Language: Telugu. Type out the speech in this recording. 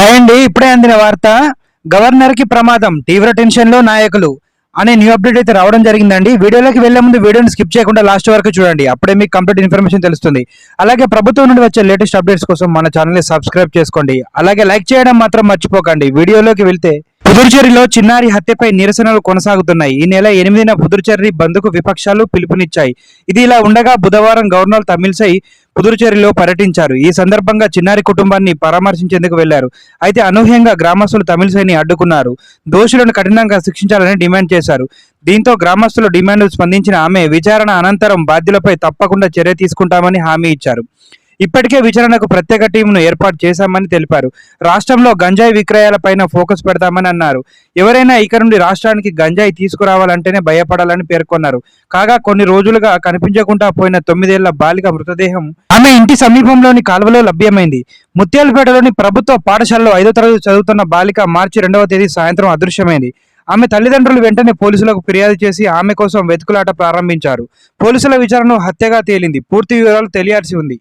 హాయ్ అండి ఇప్పుడే అందిన వార్త గవర్నర్కి ప్రమాదం తీవ్ర టెన్షన్లో నాయకులు అనే న్యూ అప్డేట్ అయితే రావడం జరిగిందండి. వీడియోలోకి వెళ్ళే ముందు వీడియోని స్కిప్ చేయకుండా లాస్ట్ వరకు చూడండి. అప్పుడే మీకు కంప్లీట్ ఇన్ఫర్మేషన్ తెలుస్తుంది. అలాగే ప్రభుత్వం నుండి వచ్చే లేటెస్ట్ అప్డేట్స్ కోసం మన ఛానల్ని సబ్స్క్రైబ్ చేసుకోండి. అలాగే లైక్ చేయడం మాత్రం మర్చిపోకండి. వీడియోలోకి వెళ్తే పుదుర్చేరిలో చిన్నారి హత్యపై నిరసనలు కొనసాగుతున్నాయి. ఈ నెల ఎనిమిదిన పుదుర్చేరి బంద్కు విపక్షాలు పిలుపునిచ్చాయి. ఇది ఇలా ఉండగా బుధవారం గవర్నర్ తమిళసై పుదురుచేరిలో పర్యటించారు. ఈ సందర్భంగా చిన్నారి కుటుంబాన్ని పరామర్శించేందుకు వెళ్ళారు. అయితే అనూహ్యంగా గ్రామస్తులు తమిళసైని అడ్డుకున్నారు. దోషులను కఠినంగా శిక్షించాలని డిమాండ్ చేశారు. దీంతో గ్రామస్తుల డిమాండ్ స్పందించిన ఆమె విచారణ అనంతరం బాధ్యులపై తప్పకుండా చర్య తీసుకుంటామని హామీ ఇచ్చారు. ఇప్పటికే విచారణకు ప్రత్యేక టీంను ఏర్పాటు చేశామని తెలిపారు. రాష్ట్రంలో గంజాయి విక్రయాలపైన ఫోకస్ పెడతామని అన్నారు. ఎవరైనా ఇక్కడ నుండి రాష్ట్రానికి గంజాయి తీసుకురావాలంటేనే భయపడాలని పేర్కొన్నారు. కాగా కొన్ని రోజులుగా కనిపించకుండా పోయిన తొమ్మిదేళ్ళ బాలిక మృతదేహం ఆమె ఇంటి సమీపంలోని కాలువలో లభ్యమైంది. ముత్యాలపేటలోని ప్రభుత్వ పాఠశాలలో ఐదో తరగతి చదువుతున్న బాలిక మార్చి రెండవ తేదీ సాయంత్రం అదృశ్యమైంది. ఆమె తల్లిదండ్రులు వెంటనే పోలీసులకు ఫిర్యాదు చేసి ఆమె కోసం వెతుకులాట ప్రారంభించారు. పోలీసుల విచారణ హత్యగా తేలింది. పూర్తి వివరాలు తెలియాల్సి ఉంది.